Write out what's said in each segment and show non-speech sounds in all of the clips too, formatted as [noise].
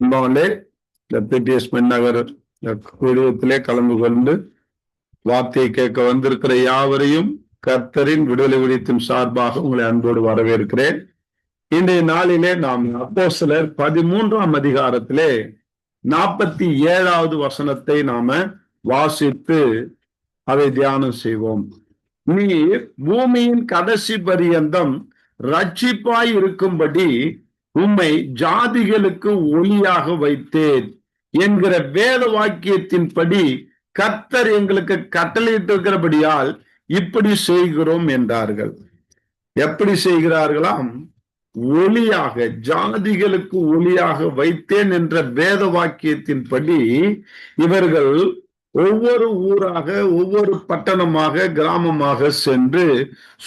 அன்பாலே இந்த பிடிஎஸ் நகர் குழுவத்திலே கலந்து கொண்டு வார்த்தையை கேட்க வந்திருக்கிற யாவரையும் கர்த்தரின் விடுதலை விடுத்தின் சார்பாக உங்களை அன்போடு வரவேற்கிறேன். இன்றைய நாளிலே நாம் அப்போ சிலர் பதிமூன்றாம் அதிகாரத்திலே நாற்பத்தி ஏழாவது வசனத்தை நாம வாசித்து அதை தியானம் செய்வோம். நீர் பூமியின் கடைசி பரியந்தம் ரட்சிப்பாய் இருக்கும்படி உம்மை ஜாதிகளுக்கு ஒளியாக வைத்தேன் என்கிற வேத வாக்கியத்தின்படி கர்த்தர் எங்களுக்கு கட்டளையிட்டு இருக்கிறபடியால் இப்படி செய்கிறோம் என்றார்கள். எப்படி செய்கிறார்களாம்? ஒளியாக ஜாதிகளுக்கு ஒளியாக வைத்தேன் என்ற வேத வாக்கியத்தின்படி இவர்கள் ஒவ்வொரு ஊராக ஒவ்வொரு பட்டணமாக கிராமமாக சென்று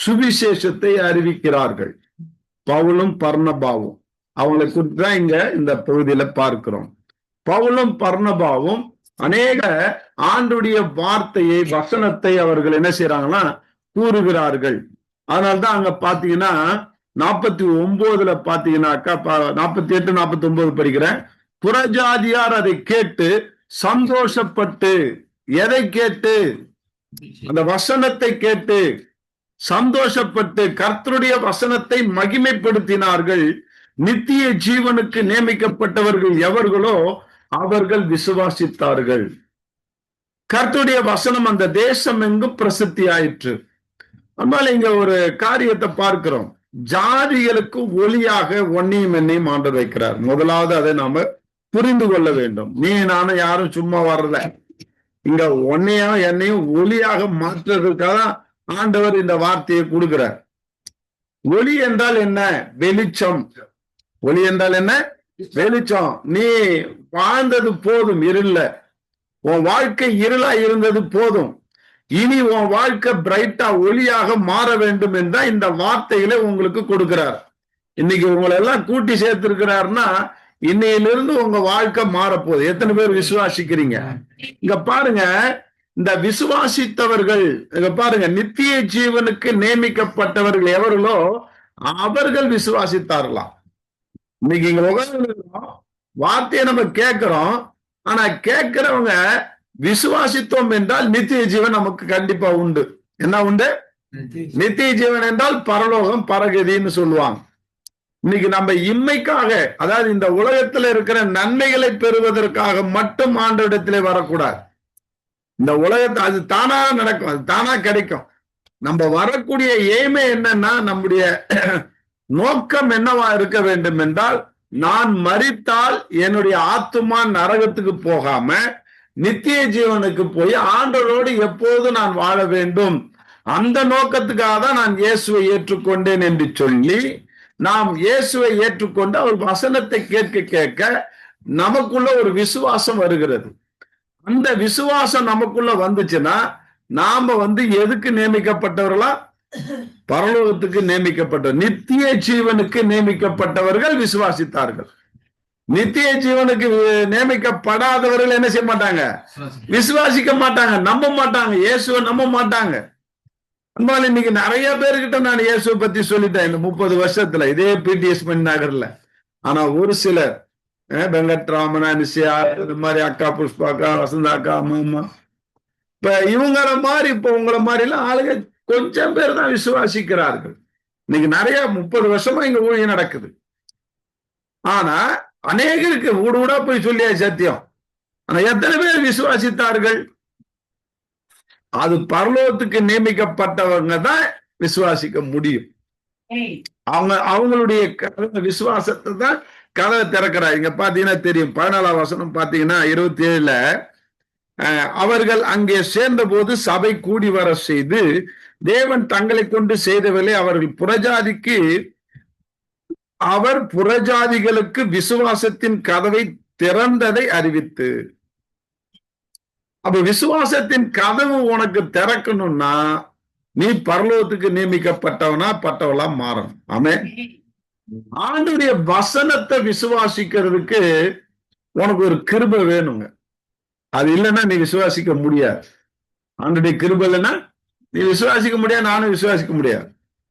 சுவிசேஷத்தை அறிவிக்கிறார்கள். பவுலும் பர்ணபாவும். அவங்களை குறித்து தான் இங்க இந்த பகுதியில பார்க்கிறோம். பவுலும் பர்ணபாவும் அநேக ஆண்டுடைய வார்த்தையை வசனத்தை அவர்கள் என்ன செய்யறாங்கன்னா கூறுகிறார்கள். அதனால்தான் அங்க பாத்தீங்கன்னா நாற்பத்தி ஒன்பதுல பாத்தீங்கன்னாக்கா நாற்பத்தி எட்டு நாற்பத்தி ஒன்பது படிக்கிறேன். புறஜாதியார் அதை கேட்டு சந்தோஷப்பட்டு எதை கேட்டு? அந்த வசனத்தை கேட்டு சந்தோஷப்பட்டு கர்த்தருடைய வசனத்தை மகிமைப்படுத்தினார்கள். நித்திய ஜீவனுக்கு நியமிக்கப்பட்டவர்கள் எவர்களோ அவர்கள் விசுவாசித்தார்கள். கர்த்துடைய வசனம் அந்த தேசம் எங்கும் பிரசித்தி ஆயிற்று அதனால இங்க ஒரு காரியத்தை பார்க்கிறோம். ஜாதிகளுக்கு ஒளியாக ஒன்னையும் என்னையும் ஆண்டு வைக்கிறார். முதலாவது அதை நாம புரிந்து கொள்ள வேண்டும். நீ நானும் யாரும் சும்மா வரல. இங்க ஒன்னையும் என்னையும் ஒளியாக மாற்றுறதுக்காக ஆண்டவர் இந்த வார்த்தையை கொடுக்கிறார். ஒளி என்றால் என்ன? வெளிச்சம். ஒளி என்றால் என்ன? வெளிச்சம். நீ வாழ்ந்தது போதும் இருள. உன் வாழ்க்கை இருளா இருந்தது போதும். இனி உன் வாழ்க்கை பிரைட்டா ஒளியாக மாற வேண்டும் என்றா இந்த வார்த்தைகளை உங்களுக்கு கொடுக்கிறார். இன்னைக்கு உங்களை எல்லாம் கூட்டி சேர்த்திருக்கிறாருன்னா இன்னையிலிருந்து உங்க வாழ்க்கை மாறப்போகுது. எத்தனை பேர் விசுவாசிக்கிறீங்க? இங்க பாருங்க இந்த விசுவாசித்தவர்கள் இங்க பாருங்க நித்திய ஜீவனுக்கு நியமிக்கப்பட்டவர்கள் எவர்களோ அவர்கள் விசுவாசித்தார்களாம். இன்னைக்கு இங்க உட்கார்ந்து வார்த்தையை நம்ம கேட்கிறோம். ஆனா கேட்கிறவங்க விசுவாசித்தோம் என்றால் நித்திய ஜீவன் நமக்கு கண்டிப்பா உண்டு. என்ன உண்டு? நித்திய ஜீவன். என்றால் பரலோகம் பரகதின்னு சொல்லுவாங்க. இன்னைக்கு நம்ம இம்மைக்காக அதாவது இந்த உலகத்துல இருக்கிற நன்மைகளை பெறுவதற்காக மட்டும் ஆண்டவிடத்திலே வரக்கூடாது. இந்த உலகத்தை அது தானா நடக்கும் அது தானா கிடைக்கும். நம்ம வரக்கூடிய எய்மை என்னன்னா நம்முடைய நோக்கம் என்னவா இருக்க வேண்டும் என்றால் நான் மறித்தால் என்னுடைய ஆத்துமா நரகத்துக்கு போகாம நித்திய ஜீவனுக்கு போய் ஆண்டரோடு எப்போது நான் வாழ வேண்டும்? அந்த நோக்கத்துக்காக தான் நான் இயேசுவை ஏற்றுக்கொண்டேன் என்று சொல்லி நாம் இயேசுவை ஏற்றுக்கொண்டு அவர் வசனத்தை கேட்க கேட்க நமக்குள்ள ஒரு விசுவாசம் வருகிறது. அந்த விசுவாசம் நமக்குள்ள வந்துச்சுன்னா நாம வந்து எதுக்கு நியமிக்கப்பட்டவர்களா? பரலோகத்துக்கு நியமிக்கப்பட்ட நித்திய ஜீவனுக்கு நியமிக்கப்பட்டவர்கள் விசுவாசித்தார்கள். நித்திய ஜீவனுக்கு நியமிக்கப்படாதவர்கள் என்ன செய்ய மாட்டாங்க? விசுவாசிக்க மாட்டாங்க நம்ப மாட்டாங்க இயேசுவை நம்ப மாட்டாங்க. அன்பால் இன்னைக்கு நிறைய பேர்கிட்ட நான் இயேசுவை பத்தி சொல்லிட்டேன் இந்த முப்பது வருஷத்துல. இதே பிடிஎஸ் மணி நகர்ல. ஆனா ஒரு சிலர் வெங்கட்ராமன் அனிசியா இந்த மாதிரி அக்கா புஷ்பாக்கா வசந்தா அக்கா மாமா. இப்ப இவங்கள மாதிரி இப்ப உங்களை மாதிரி எல்லாம் ஆளுங்க கொஞ்சம் பேர் தான் விசுவாசிக்கிறார்கள். இன்னைக்கு நிறைய முப்பது வருஷமா இங்க ஊழியம் நடக்குது. ஆனா அநேகருக்கு ஊடு ஊடா போய் சொல்லியா சத்தியம். ஆனா எத்தனை பேர் விசுவாசித்தார்கள்? அது பரலோகத்துக்கு நியமிக்கப்பட்டவங்க தான் விசுவாசிக்க முடியும். அவங்க அவங்களுடைய விசுவாசத்தை தான் கதவை திறக்கிறார். இங்க பாத்தீங்கன்னா தெரியும். பதினாலாம் வசனம் பாத்தீங்கன்னா இருபத்தி ஏழுல அவர்கள் அங்கே சேர்ந்த போது சபை கூடி வர செய்து தேவன் தங்களை கொண்டு செய்தவர்களை அவர்கள் புறஜாதிக்கு அவர் புறஜாதிகளுக்கு விசுவாசத்தின் கதவை திறந்ததை அறிவித்து. அப்ப விசுவாசத்தின் கதவு உனக்கு திறக்கணும்னா நீ பரலோகத்துக்கு நியமிக்கப்பட்டவனா பட்டவளா மாறணும். ஆமே ஆண்டுடைய வசனத்தை விசுவாசிக்கிறதுக்கு உனக்கு ஒரு கிருப வேணுங்க. அது இல்லைன்னா நீ விசுவாசிக்க முடியாது. ஆண்டுடைய கிருப இல்லைன்னா நீ விசுவாசிக்க முடியாது நானும் விசுவாசிக்க முடியாது.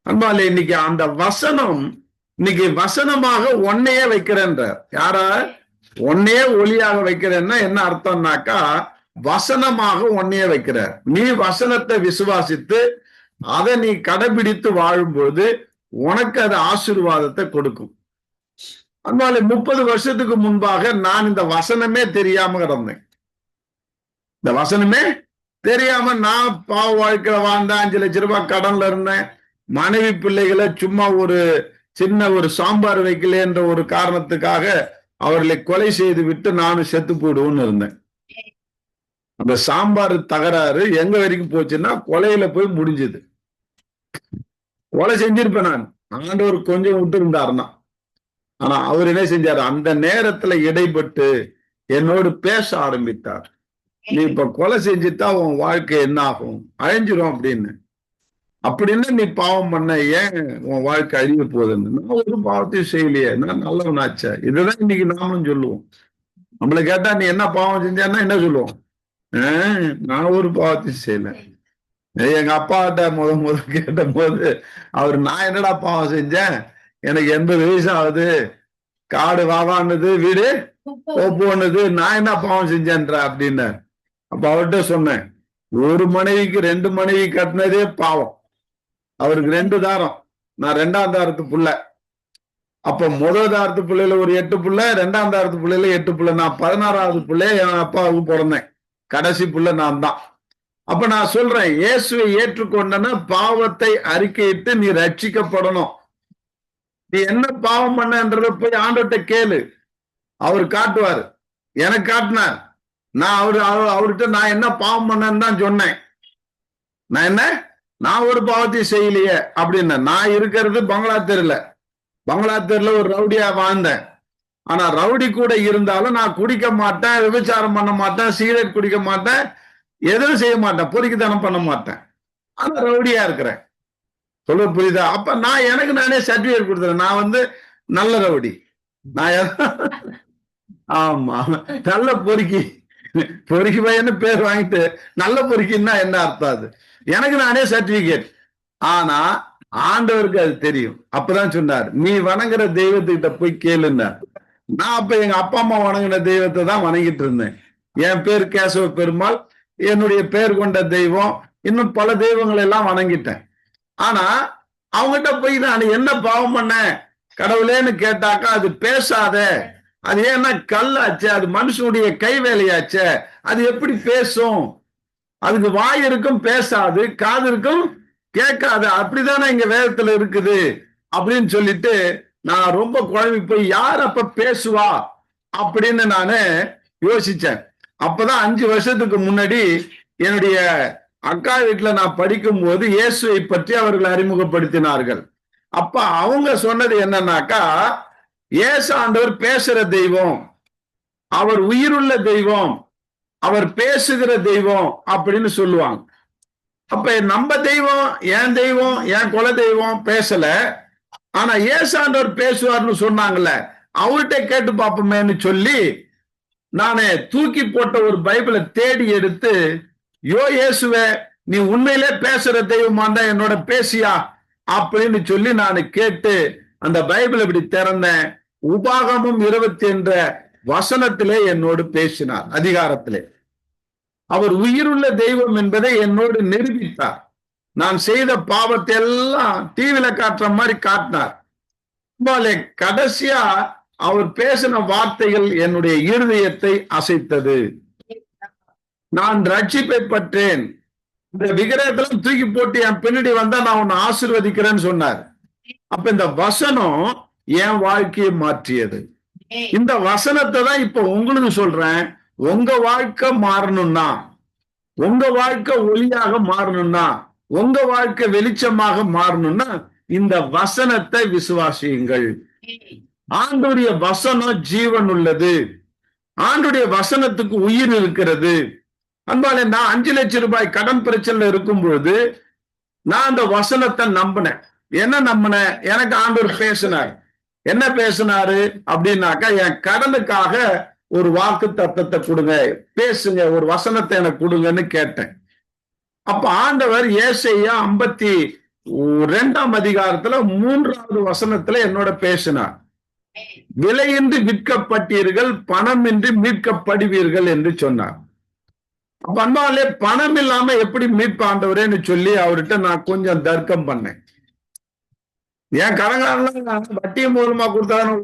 அன்பாலே இன்னைக்கு அந்த வசனம் இன்னைக்கு வசனமாக ஒன்னையே வைக்கிறேன்ற யாரா? உன்னையே ஒளியாக வைக்கிறேன்னா என்ன அர்த்தம்னாக்கா வசனமாக உன்னையே வைக்கிற நீ வசனத்தை விசுவாசித்து அதை நீ கடைபிடித்து வாழும்போது உனக்கு அது ஆசீர்வாதத்தை கொடுக்கும். அதனால முப்பது வருஷத்துக்கு முன்பாக நான் இந்த வசனமே தெரியாம கிடந்தேன். இந்த வசனமே தெரியாம நான் பாவ வாழ்க்கையில வாழ்ந்தேன் அஞ்சு லட்ச ரூபாய் கடன்ல இருந்தேன். மனைவி பிள்ளைகளை சும்மா ஒரு சின்ன ஒரு சாம்பார் வைக்கலன்ற ஒரு காரணத்துக்காக அவர்களை கொலை செய்து விட்டு நானும் செத்து போயிடுவோம்னு இருந்தேன். அந்த சாம்பார் தகராறு எங்க வரைக்கும் போச்சுன்னா கொலையில போய் முடிஞ்சது. கொலை செஞ்சிருப்பேன் நான். ஆண்டவர் கொஞ்சம் விட்டு இருந்தாருன்னா ஆனா அவர் என்ன செஞ்சாரு? அந்த நேரத்துல இடைப்பட்டு என்னோடு பேச ஆரம்பித்தார். நீ இப்ப கொலை செஞ்சுட்டா உன் வாழ்க்கை என்ன ஆகும் அழிஞ்சிரும் அப்படின்னு. அப்படின்னு நீ பாவம் பண்ண ஏன் உன் வாழ்க்கை அழிய போகுதுன்னு? நான் ஒரு பாவத்தையும் செய்யலையே. நான் நல்லவனாச்சே. இதுதான் இன்னைக்கு நாமளும் சொல்லுவோம். நம்மளை கேட்டா நீ என்ன பாவம் செஞ்சான்னா என்ன சொல்லுவோம்? நான் ஒரு பாவத்தையும் செய்யல. எங்க அப்பாட்ட முத முத கேட்ட போது அவர் நான் என்னடா பாவம் செஞ்சேன்? எனக்கு எண்பது வயசு ஆகுது. காடு வாவானது வீடு ஒப்புனது நான் என்ன பாவம் செஞ்சேன்ற? அப்படின்னு அப்ப அவர்கிட்ட சொன்னேன் ஒரு மனைவிக்கு ரெண்டு மனைவி கட்டினதே பாவம். அவருக்கு ரெண்டு தாரம். நான் ரெண்டாம் தாரத்து புள்ள. அப்ப முதல் தாரத்து பிள்ளையில ஒரு எட்டு பிள்ளை ரெண்டாம் தாரத்து பிள்ளையில எட்டு பிள்ளை. நான் பதினாறாவது பிள்ளைய என் அப்பாவுக்கு பிறந்தேன். கடைசி பிள்ளை நான் தான். அப்ப நான் சொல்றேன் இயேசுவை ஏற்றுக்கொண்டனா பாவத்தை அறிக்கையிட்டு நீ ரட்சிக்கப்படணும். நீ என்ன பாவம் பண்ணன்றத போய் ஆண்டோட்ட கேளு. அவர் காட்டுவார். எனக்கு காட்டினார். நான் அவரு அவர்கிட்ட நான் என்ன பாவம் பண்ணேன்னு தான் சொன்னேன். நான் என்ன? நான் ஒரு பாவத்தையும் செய்யலையே அப்படின்னு. நான் இருக்கிறது பங்களா தெருல பங்களா தெருல ஒரு ரவுடியா வாழ்ந்தேன். ஆனா ரவுடி கூட இருந்தாலும் நான் குடிக்க மாட்டேன் விபச்சாரம் பண்ண மாட்டேன் சிகரெட் குடிக்க மாட்டேன் எதுவும் செய்ய மாட்டேன் பொறுக்கித்தனம் பண்ண மாட்டேன். ஆனா ரவுடியா இருக்கிறேன். சொல்ல புரியுதா? அப்ப நான் எனக்கு நானே சர்டிபிகேட் கொடுத்துறேன். நான் வந்து நல்ல ரவுடி. நான் [laughs] ஆமா நல்ல பொறுக்கி. பொறுக்கி பையன்னு பேர் வாங்கிட்டு நல்ல பொறுக்கின்னா என்ன அர்த்தம் அது? எனக்கு நானே சர்டிபிகேட் ஆனா ஆண்டவருக்கு அது தெரியும். அப்பதான் சொன்னார் நீ வணங்குற தெய்வத்துக்கிட்ட போய் கேளுன்னார் நான் அப்ப எங்க அப்பா அம்மா வணங்கின தெய்வத்தை தான் வணங்கிட்டு இருந்தேன். என் பேர் கேசவ பெருமாள் என்னுடைய பேர் கொண்ட தெய்வம் இன்னும் பல தெய்வங்களை எல்லாம் வணங்கிட்டேன். ஆனா அவங்ககிட்ட போய் நான் என்ன பாவம் பண்ண கடவுளேன்னு கேட்டாக்கா அது பேசாத. அது ஏன்னா கல்லாச்சு அது மனுஷனுடைய கை வேலையாச்சே அது எப்படி பேசும்? அதுக்கு வாய் இருக்கும் பேசாது காது இருக்கும் கேட்காது. அப்படிதானே இங்க வேதத்துல இருக்குது. அப்படின்னு சொல்லிட்டு நான் ரொம்ப குழம்பி போய் யார் அப்ப பேசுவா? அப்படின்னு நானு யோசிச்சேன். அப்பதான் அஞ்சு வருஷத்துக்கு முன்னாடி என்னுடைய அக்கா வீட்டுல நான் படிக்கும் போது இயேசுவை பற்றி அவர்கள் அறிமுகப்படுத்தினார்கள். அப்ப அவங்க சொன்னது என்னன்னாக்கா ஏசு ஆண்டவர் பேசுற தெய்வம். அவர் உயிருள்ள தெய்வம். அவர் பேசுகிற தெய்வம் அப்படின்னு சொல்லுவாங்க. அப்ப நம்ம தெய்வம் என் தெய்வம் என் குல தெய்வம் பேசல. ஆனா ஏசாண்டவர் பேசுவார்னு சொன்னாங்கல்ல. அவர்கிட்ட கேட்டு பார்ப்போமேன்னு சொல்லி நானே தூக்கி போட்ட ஒரு பைபிளை தேடி எடுத்து யோ இயேசுவ நீ உண்மையிலே பேசுற தெய்வமாண்டா என்னோட பேசியா? அப்படின்னு சொல்லி நான் கேட்டு அந்த பைபிள் இப்படி திறந்தேன். உபாகமும் இருபத்தி என்ற வசனத்திலே என்னோடு பேசினார் அதிகாரத்திலே. அவர் உயிருள்ள தெய்வம் என்பதை என்னோடு நிரூபித்தார். நான் செய்த பாவத்தை எல்லாம் டிவில காட்டுற மாதிரி காட்டினார். கடைசியா அவர் பேசின வார்த்தைகள் என்னுடைய இருதயத்தை அசைத்தது. நான் ரட்சிப்பை பற்றேன். இந்த விக்கிரகத்தெல்லாம் தூக்கி போட்டு என் பின்னாடி வந்தா நான் உன்னை ஆசிர்வதிக்கிறேன்னு சொன்னார். அப்ப இந்த வசனம் என் வாழ்க்கையை மாற்றியது. இந்த வசனத்தை தான் இப்ப உங்களுக்கு சொல்றேன். உங்க வாழ்க்கை மாறணும்னா உங்க வாழ்க்கை ஒளியாக மாறணும்னா உங்க வாழ்க்கை வெளிச்சமாக மாறணும்னா இந்த வசனத்தை விசுவாசியுங்கள். ஆண்டுடைய வசனம் ஜீவன் உள்ளது. ஆண்டுடைய வசனத்துக்கு உயிர் இருக்கிறது. அன்பாலே நான் அஞ்சு லட்சம் ரூபாய் கடன் பிரச்சனை இருக்கும் பொழுது நான் அந்த வசனத்தை நம்பினேன். என்ன நம்பினேன்? எனக்கு ஆண்டவர் பேசினார். என்ன பேசினாரு? அப்படின்னாக்கா என் கடனுக்காக ஒரு வாக்கு தத்தத்தை கொடுங்க பேசுங்க ஒரு வசனத்தை எனக்கு கொடுங்கன்னு கேட்டேன். அப்ப ஆண்டவர் ஏசையா ஐம்பத்தி ரெண்டாம் அதிகாரத்துல மூன்றாவது வசனத்துல என்னோட பேசினார். விலையின்றி விற்கப்பட்டீர்கள் பணமின்றி மீட்கப்படுவீர்கள் என்று சொன்னார். அப்ப அன்பாலே பணம் இல்லாம எப்படி மீட்பாண்டவரேன்னு சொல்லி அவர்கிட்ட நான் கொஞ்சம் தர்க்கம் பண்ணேன். என் கடன்காரெல்லாம் வட்டியை மூலமா கொடுத்தாலும்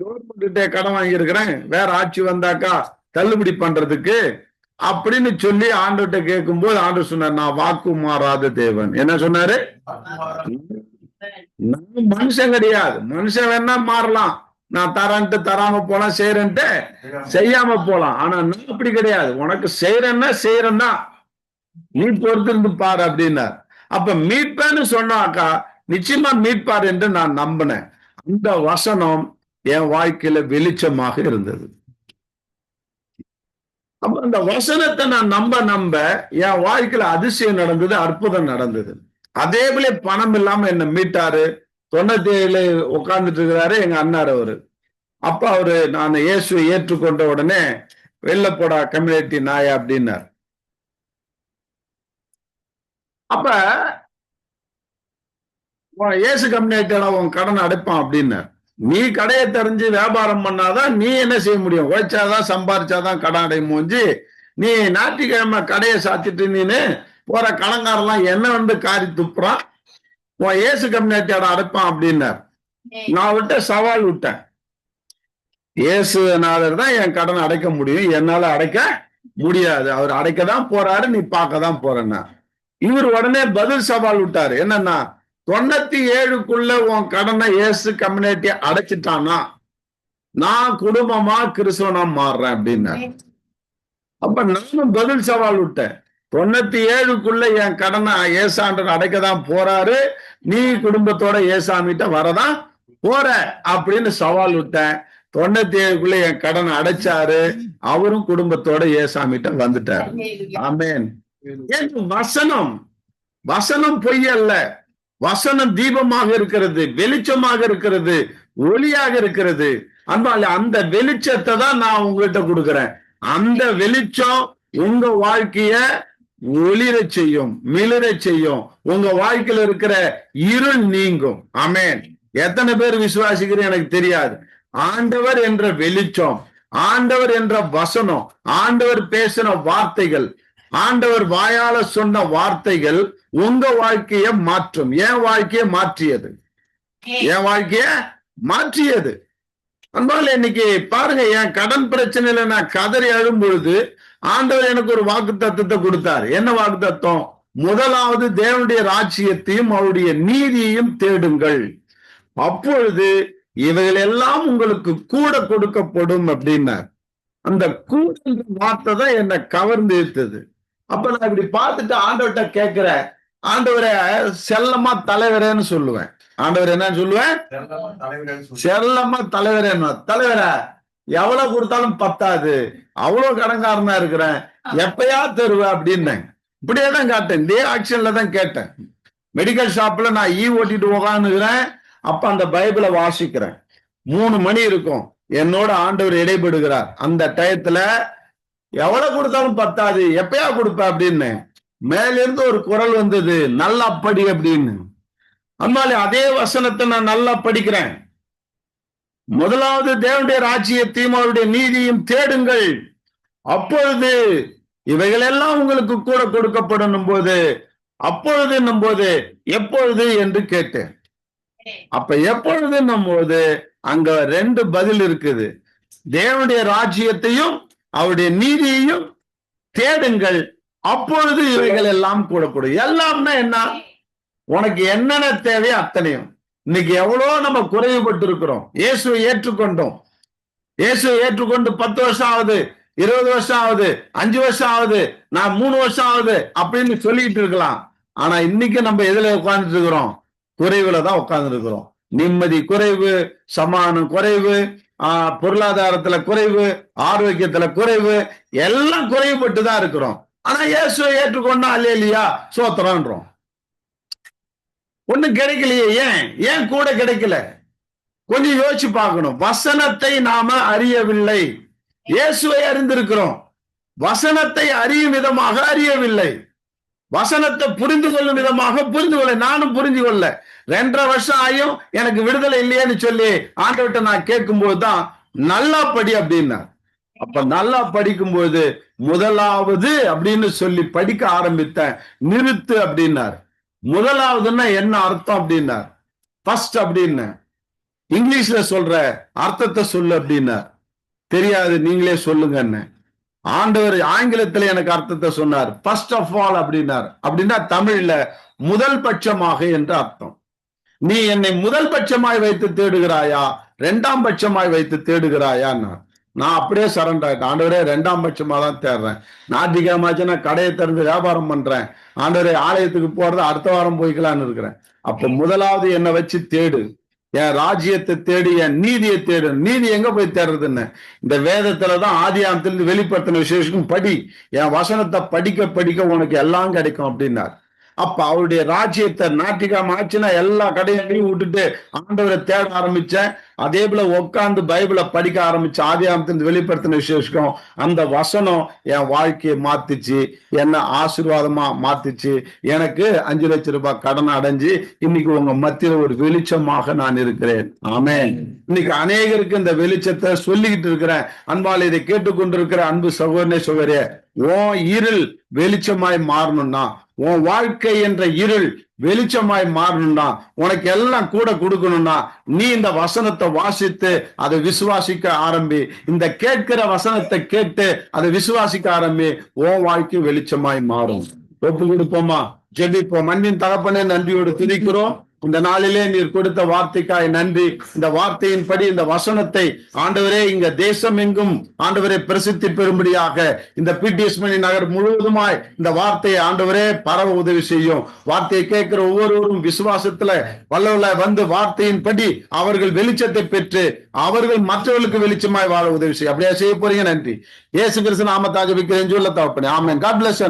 கவர்மெண்ட் கடன் வாங்கியிருக்கிறேன். வேற ஆட்சி வந்தாக்கா தள்ளுபடி பண்றதுக்கு? அப்படின்னு சொல்லி ஆண்டுகிட்ட கேட்கும் போது ஆண்டு சொன்னார் நான் வாக்கு மாறாத தேவன். என்ன சொன்னாரு? நான் மனுஷன் கிடையாது. மனுஷன் வேணா மாறலாம். நான் தரேன்ட்டு தராம போலாம் செய்யறேன்ட்டு செய்யாம போலாம். ஆனா நான் அப்படி கிடையாது. உனக்கு செய்யறேன்னா செய்யறேன்னா நீ பொறுத்திருந்து பாரு அப்படின்னார். அப்ப மீட்பேன்னு சொன்னாக்கா நிச்சயமா மீட்பார் என்று நான் நம்பினேன். அந்த வசனம் என் வாழ்க்கையில வெளிச்சமாக இருந்தது. அப்ப அந்த வசனத்தை நான் நம்ப நம்ப என் வாழ்க்கையில அதிசயம் நடந்தது அற்புதம் நடந்தது. அதே போல பணம் இல்லாம என்ன மீட்டாரு. தொண்ணூத்தி ஏழு உட்கார்ந்துட்டு இருக்கிறாரு எங்க அண்ணார் அவரு. அப்ப அவரு நான் இயேசுவை ஏற்றுக்கொண்ட உடனே வெளில போடா கம்யூனிட்டி நாயா அப்படின்னார். அப்ப உன் இயேசு கம்யூனிட்டியில உன் கடனை அடைப்பான் அப்படின்னார். நீ கடையை தெரிஞ்சு வியாபாரம் பண்ணாதான் நீ என்ன செய்ய முடியும்? உழைச்சாதான் சம்பாரிச்சாதான் கடன் அடைய முடிஞ்சு நீ ஞாயிற்றுக்கிழமை கடையை சாத்திட்டு நீனு போற கடங்காரெல்லாம் என்ன வந்து காரி துப்புறான்? உன் ஏசு கம்யூனிட்டியோட அடைப்பான் அப்படின்னார். நான் விட்ட சவால் விட்டேன். இயேசுநாதர் தான் என் கடனை அடைக்க முடியும். என்னால அடைக்க முடியாது. அவர் அடைக்க தான் போறாரு நீ பார்க்க தான் போறேன்னா இவர் உடனே பதில் சவால் விட்டாரு. என்னன்னா தொண்ணூத்தி ஏழுக்குள்ள உன் கடனை இயேசு கம்யூனிட்டி அடைச்சிட்டானா நான் குடும்பமா கிறிஸ்தவனா மாறுறேன் அப்படின்னாரு. அப்ப நானும் பதில் சவால் விட்டேன். தொண்ணூத்தி ஏழுக்குள்ள என் கடனை ஏசாண்டர் அடைக்க தான் போறாரு. நீ குடும்பத்தோட ஏசாமிட்ட வரதான் போற அப்படின்னு சவால் விட்டேன். தொண்ணூத்தி ஏழுக்குள்ள என் கடனை அடைச்சாரு. அவரும் குடும்பத்தோட ஏசாமிட்ட வந்துட்டாரு. ஆமேன். வசனம்? வசனம் பொய் அல்ல. வசனம் தீபமாக இருக்கிறது வெளிச்சமாக இருக்கிறது ஒளியாக இருக்கிறது. அன்பால அந்த வெளிச்சத்தை தான் நான் உங்ககிட்ட கொடுக்குறேன். அந்த வெளிச்சம் உங்க வாழ்க்கைய ஒளிர செய்யும் மிளிர செய்யும். உங்க வாழ்க்கையில இருக்கிற இருள் நீங்கும். அமேன் எத்தனை பேர் விசுவாசிக்கிறேன் எனக்கு தெரியாது. ஆண்டவர் என்ற வெளிச்சம் ஆண்டவர் என்ற வசனம் ஆண்டவர் பேசின வார்த்தைகள் ஆண்டவர் வாயால சொன்ன வார்த்தைகள் உங்க வாழ்க்கைய மாற்றும். என் வாழ்க்கைய மாற்றியது. என் வாழ்க்கைய மாற்றியது. அன்பால இன்னைக்கு பாருங்க என் கடன் பிரச்சனையில நான் கதறி அழும் பொழுது ஆண்டவர் எனக்கு ஒரு வாக்கு தத்துவத்தை கொடுத்தார். என்ன வாக்கு தத்துவம் முதலாவது தேவனுடைய ராஜ்யத்தையும் அவருடைய நீதியையும் தேடுங்கள். அப்பொழுது இவைகள் எல்லாம் உங்களுக்கு கூட கொடுக்கப்படும் அப்படின்னார். அந்த கூட வார்த்தை தான் என்னை கவர்ந்து இழுத்தது. அப்ப நான் இப்படி பார்த்துட்டு ஆண்டவர்கிட்ட கேட்கிறேன் ஆண்டவரை செல்லமா தலைவரேன்னு சொல்லுவேன். ஆண்டவர் என்னன்னு சொல்லுவேன்? செல்லமா தலைவரே தலைவரே எவ்வளவு கொடுத்தாலும் பத்தாது. அவ்வளவு கடன்காரனா இருக்கிறேன். எப்பயா தருவ அப்படின்னேன். இப்படியே தான் கேட்டேன். இதே ஆக்ஷன்ல தான் கேட்டேன். மெடிக்கல் ஷாப்ல நான் ஈ ஓட்டிட்டு உக்காந்துக்கிறேன். அப்ப அந்த பைபிளை வாசிக்கிறேன். மூணு மணி இருக்கும். என்னோட ஆண்டவர் இடைபடுகிறார். அந்த டயத்துல எவ்வளவு கொடுத்தாலும் பத்தாது. எப்பயா கொடுப்ப அப்படின்னு மேலிருந்து ஒரு குரல் வந்தது நல்லா படி அப்படின்னு. அம்மாலே அதே வசனத்தை நான் நல்லா படிக்கிறேன். முதலாவது தேவனுடைய ராஜ்யத்தையும் அவருடைய நீதியும் தேடுங்கள். அப்பொழுது இவைகள் எல்லாம் உங்களுக்கு கூட கொடுக்கப்படணும் போது அப்பொழுது போது எப்பொழுது? என்று கேட்டேன். அப்ப எப்பொழுது? போது அங்க ரெண்டு பதில் இருக்குது. தேவனுடைய ராஜ்யத்தையும் அவருடைய நீதியையும் தேடுங்கள். அப்பொழுது இவைகள் எல்லாம் கூடப்படும் எல்லாம்னா என்ன? உனக்கு என்னென்ன தேவையோ அத்தனையும். இன்னைக்கு எவ்வளோ நம்ம குறைவுபட்டு இருக்கிறோம் இயேசுவை ஏற்றுக்கொண்டோம். இயேசுவை ஏற்றுக்கொண்டு பத்து வருஷம் ஆகுது இருபது வருஷம் ஆகுது அஞ்சு வருஷம் ஆகுது நான் மூணு வருஷம் ஆகுது அப்படின்னு சொல்லிட்டு இருக்கலாம். ஆனா இன்னைக்கு நம்ம எதுல உட்கார்ந்துட்டு இருக்கிறோம்? குறைவுல தான் உட்கார்ந்து இருக்கிறோம். நிம்மதி குறைவு சமானம் குறைவு பொருளாதாரத்துல குறைவு ஆரோக்கியத்துல குறைவு எல்லாம் குறைவுபட்டு தான் இருக்கிறோம். ஆனா இயேசுவை ஏற்றுக்கொண்டா அல்ல இல்லையா சோத்திரன்றோம் ஒண்ணும் கிடைக்கலையே ஏன்? ஏன் கூட கிடைக்கல? கொஞ்சம் யோசிச்சு பார்க்கணும். வசனத்தை நாம அறியவில்லை. இயேசுவை அறிந்திருக்கிறோம். வசனத்தை அறியும் விதமாக அறியவில்லை. வசனத்தை புரிந்து கொள்ளும் விதமாக புரிந்து கொள்ள நானும் புரிந்து கொள்ள. ரெண்டரை வருஷம் ஆயும் எனக்கு விடுதலை இல்லையேன்னு சொல்லி ஆண்டவர்கிட்ட நான் கேட்கும் தான் நல்லா படி அப்படின்னா அப்ப நல்லா படிக்கும்போது முதலாவது அப்படின்னு சொல்லி படிக்க ஆரம்பித்தேன். நிறுத்து அப்படின்னார். முதலாவதுன்னா என்ன அர்த்தம் அப்படின்னார். ஃபர்ஸ்ட் அப்படின்னு. இங்கிலீஷ்ல சொல்ற அர்த்தத்தை சொல்லு அப்படின்னார். தெரியாது நீங்களே சொல்லுங்கன்னு. ஆண்டவர் ஆங்கிலத்துல எனக்கு அர்த்தத்தை சொன்னார். ஃபர்ஸ்ட் ஆஃப் ஆல் அப்படின்னார். அப்படின்னா தமிழ்ல முதல் பட்சமாக என்று அர்த்தம். நீ என்னை முதல் பட்சமாய் வைத்து தேடுகிறாயா? இரண்டாம் பட்சமாய் வைத்து தேடுகிறாயான்னார். நான் அப்படியே சரண்டர் ஆயிட்டேன். ஆண்டவரே ரெண்டாம் பட்சமா தான் தேடுறேன் ஞாயிற்றுக்கிழமாச்சு நான் கடையை திறந்து வியாபாரம் பண்றேன். ஆண்டவரே ஆலயத்துக்கு போறது அடுத்த வாரம் போய்க்கலான்னு இருக்கிறேன். அப்ப முதலாவது என்னை வச்சு தேடு. என் ராஜ்யத்தை தேடி என் நீதியை தேடு. நீதி எங்க போய் தேடுறதுன்னு? இந்த வேதத்துலதான் ஆதியாமத்திலிருந்து வெளிப்படுத்தின விசேஷம் படி. என் வசனத்தை படிக்க படிக்க உனக்கு எல்லாம் கிடைக்கும் அப்படின்னார். அப்ப அவருடைய ராஜ்யத்தை நாட்டிகாம ஆச்சுன்னா எல்லா கடைகளையும் விட்டுட்டு ஆண்டவரை தேட ஆரம்பிச்சேன். அதே போல உட்காந்து பைபிளை படிக்க ஆரம்பிச்ச ஆதியாமத்திலிருந்து வெளிப்படுத்தின விசேஷம் அந்த வசனம் என் வாழ்க்கையை மாத்திச்சு என்ன ஆசீர்வாதமா மாத்திச்சு எனக்கு அஞ்சு லட்சம் ரூபாய் கடன் அடைஞ்சு இன்னைக்கு உங்க மத்தியில ஒரு வெளிச்சமாக நான் இருக்கிறேன். ஆமே இன்னைக்கு அநேகருக்கு இந்த வெளிச்சத்தை சொல்லிக்கிட்டு இருக்கிறேன். அன்பால் இதை கேட்டுக்கொண்டிருக்கிற அன்பு சகோதரனே சகோதரிய உன் இருள் வெளிச்சமாய் மாறணும்னா உன் வாழ்க்கை என்ற இருள் வெளிச்சமாய் மாறணும்னா உனக்கு எல்லாம் கூட கொடுக்கணும்னா நீ இந்த வசனத்தை வாசித்து அதை விசுவாசிக்க ஆரம்பி. இந்த கேட்கிற வசனத்தை கேட்டு அதை விசுவாசிக்க ஆரம்பி. உன் வாழ்க்கை வெளிச்சமாய் மாறும். ஒப்பு கொடுப்போமா? ஜெபிப்போம். மண்ணின் தகப்பனே நன்றியோடு துதிக்கிறோம். இந்த நாளிலே நீர் கொடுத்த வார்த்தைக்காய் நன்றி. இந்த வார்த்தையின்படி இந்த வசனத்தை ஆண்டவரே இங்க தேசம் எங்கும் ஆண்டவரே பிரசித்தி பெறும்படியாக இந்த பிடிஎஸ்மணி நகர் முழுவதுமாய் இந்த வார்த்தையை ஆண்டவரே பரவ உதவி செய்யும். வார்த்தையை கேட்கிற ஒவ்வொருவரும் விசுவாசத்துல வல்லவல வந்து வார்த்தையின்படி அவர்கள் வெளிச்சத்தை பெற்று அவர்கள் மற்றவர்களுக்கு வெளிச்சமாய் வாழ உதவி செய்யும். அப்படியே செய்ய போறீங்க? நன்றி. ஏசு கிருஷ்ண நாமத்தாக விற்கிறேன் சொல்ல தவப்பனே ஆமென். God plus